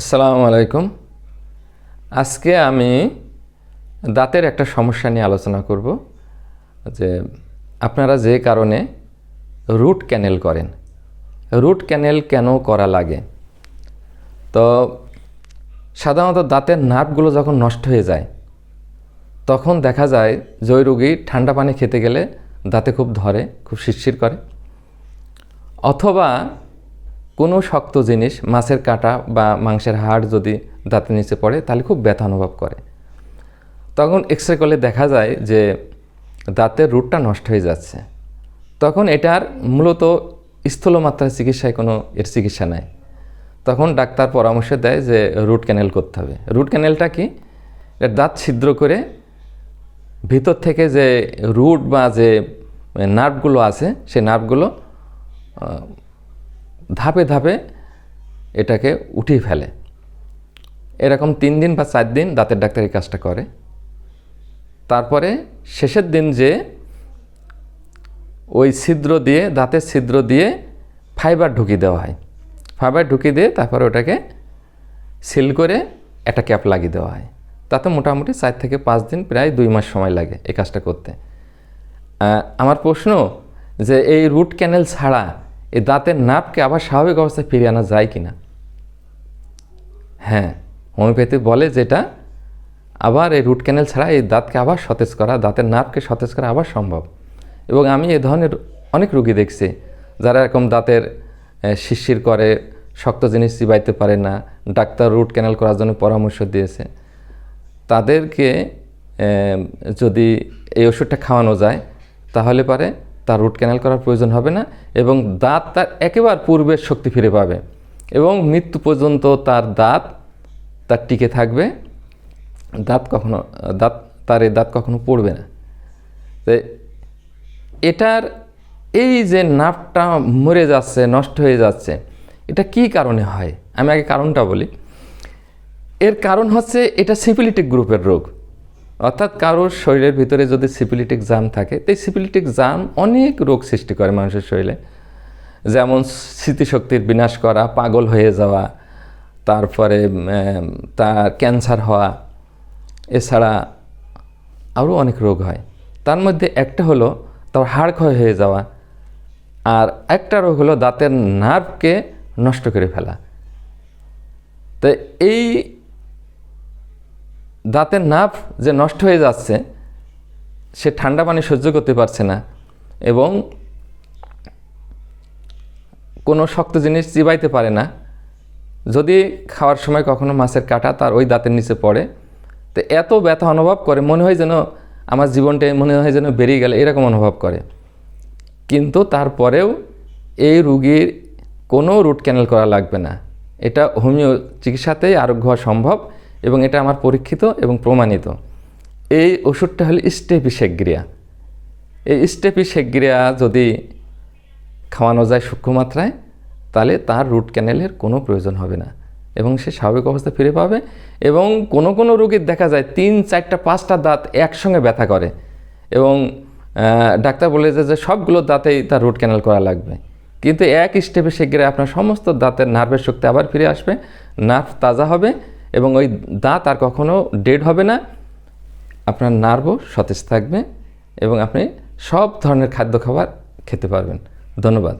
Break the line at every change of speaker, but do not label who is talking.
আসসালামু আলাইকুম। আজকে আমি দাঁতের একটা সমস্যা নিয়ে আলোচনা করব, যে আপনারা যে কারণে রুট ক্যানেল করেন। রুট ক্যানেল কেন করা লাগে? তো সাধারণত দাঁতের নার্ভগুলো যখন নষ্ট হয়ে যায়, তখন দেখা যায় যে ওই রোগী ঠান্ডা পানি খেতে গেলে দাঁতে খুব ধরে, খুব শিরশির করে। অথবা কোনো শক্ত জিনিস, মাছের কাঁটা বা মাংসের হাড় যদি দাঁতের নিচে পড়ে, তাহলে খুব ব্যথা অনুভব করে। তখন এক্স রে করলে দেখা যায় যে দাঁতের রুটটা নষ্ট হয়ে যাচ্ছে। তখন এটার মূলত স্থূলমাত্রার চিকিৎসায় কোনো এর চিকিৎসা নাই। তখন ডাক্তার পরামর্শ দেয় যে রুট ক্যানেল করতে হবে। রুট ক্যানেলটা কি? দাঁত ছিদ্র করে ভিতর থেকে যে রুট বা যে নার্ভগুলো আছে, সেই নার্ভগুলো ধাপে ধাপে এটাকে উঠিয়ে ফেলে। এরকম তিন দিন বা চার দিন দাঁতের ডাক্তার এই কাজটা করে। তারপরে শেষের দিন যে ওই ছিদ্র দিয়ে, দাঁতের ছিদ্র দিয়ে ফাইবার ঢুকিয়ে দেওয়া হয়। ফাইবার ঢুকিয়ে দিয়ে তারপরে ওটাকে সিল করে একটা ক্যাপ লাগিয়ে দেওয়া হয়। তাতে মোটামুটি চার থেকে পাঁচ দিন, প্রায় দুই মাস সময় লাগে এই কাজটা করতে। আমার প্রশ্ন যে এই রুট ক্যানেল ছাড়া এই দাঁতের নাপকে আবার স্বাভাবিক অবস্থায় ফিরিয়ে আনা যায় কি না হ্যাঁ হোমিওপ্যাথি বলে যেটা আবার এই রুট ক্যানেল ছাড়া এই দাঁতকে আবার সতেজ করা দাঁতের নাপকে সতেজ করা আবার সম্ভব। এবং আমি এ ধরনের অনেক রুগী দেখছি যারা এরকম দাঁতের আহ, শিরশির করে শক্ত জিনিস চিবাইতে পারে না ডাক্তার রুট ক্যানেল করার জন্য পরামর্শ দিয়েছে। তাদেরকে যদি এই ওষুধটা খাওয়ানো যায় তাহলে পারে তার রুট ক্যানেল করার প্রয়োজন হবে না এবং দাঁত তার একেবারে পূর্বের শক্তি ফিরে পাবে এবং মৃত্যু পর্যন্ত তার দাঁত তার টিকে থাকবে। দাঁত কখনো, দাঁত, তার এই দাঁত কখনো পড়বে না। তো এটার এই যে নাপটা মরে যাচ্ছে, নষ্ট হয়ে যাচ্ছে, এটা কি কারণে হয়? আমি আগে কারণটা বলি। এর কারণ হচ্ছে এটা সিপিলিটিক গ্রুপের রোগ। অর্থাৎ কারোর শরীরের ভিতরে যদি সিপিলিটিক জাম থাকে, তো এই সিপিলিটিক জাম অনেক রোগ সৃষ্টি করে মানুষের শরীরে। যেমন স্মৃতিশক্তির বিনাশ করা, পাগল হয়ে যাওয়া, তারপরে তার ক্যান্সার হওয়া, এছাড়া আরও অনেক রোগ হয়। তার মধ্যে একটা হলো তার হাড় ক্ষয় হয়ে যাওয়া, আর একটা রোগ হলো দাঁতের নার্ভকে নষ্ট করে ফেলা। তো এই দাঁতের নাভ যে নষ্ট হয়ে যাচ্ছে, সে ঠান্ডা পানি সহ্য করতে পারছে না এবং কোনো শক্ত জিনিস চিবাইতে পারে না। যদি খাওয়ার সময় কখনো মাছের কাঁটা তার ওই দাঁতের নিচে পড়ে, তো এত ব্যথা অনুভব করে, মনে হয় যেন আমার জীবনটা মনে হয় যেন বেরিয়ে গেলে, এরকম অনুভব করে। কিন্তু তারপরেও এই রুগীর কোনো রুট ক্যানেল করা লাগবে না। এটা হোমিও চিকিৎসাতেই আরোগ্য হওয়া সম্ভব। এবং এটা আমার পরীক্ষিত এবং প্রমাণিত। এই ওষুধটা হলো স্টেপি স্টেপিসেগ্রিয়া এই স্টেপি স্টেপিসেগ্রিয়া যদি খাওয়ানো যায় সূক্ষ্ম মাত্রায়, তাহলে তার রুট ক্যানেলের কোনো প্রয়োজন হবে না এবং সে স্বাভাবিক অবস্থা ফিরে পাবে এবং কোনো কোনো রোগীর দেখা যায় তিন, চারটা, পাঁচটা দাঁত একসঙ্গে ব্যথা করে এবং ডাক্তার বলে যে সবগুলো দাঁতেই তার রুট ক্যানেল করা লাগবে। কিন্তু এক স্টেপে সেগিরে আপনার সমস্ত দাঁতের নার্ভের শক্তি আবার ফিরে আসবে নার্ভ তাজা হবে এবং ওই দাঁত আর কখনো ডেড হবে না। আপনার নার্ভও সতেজ থাকবে এবং আপনি সব ধরনের খাদ্য খাবার খেতে পারবেন। ধন্যবাদ।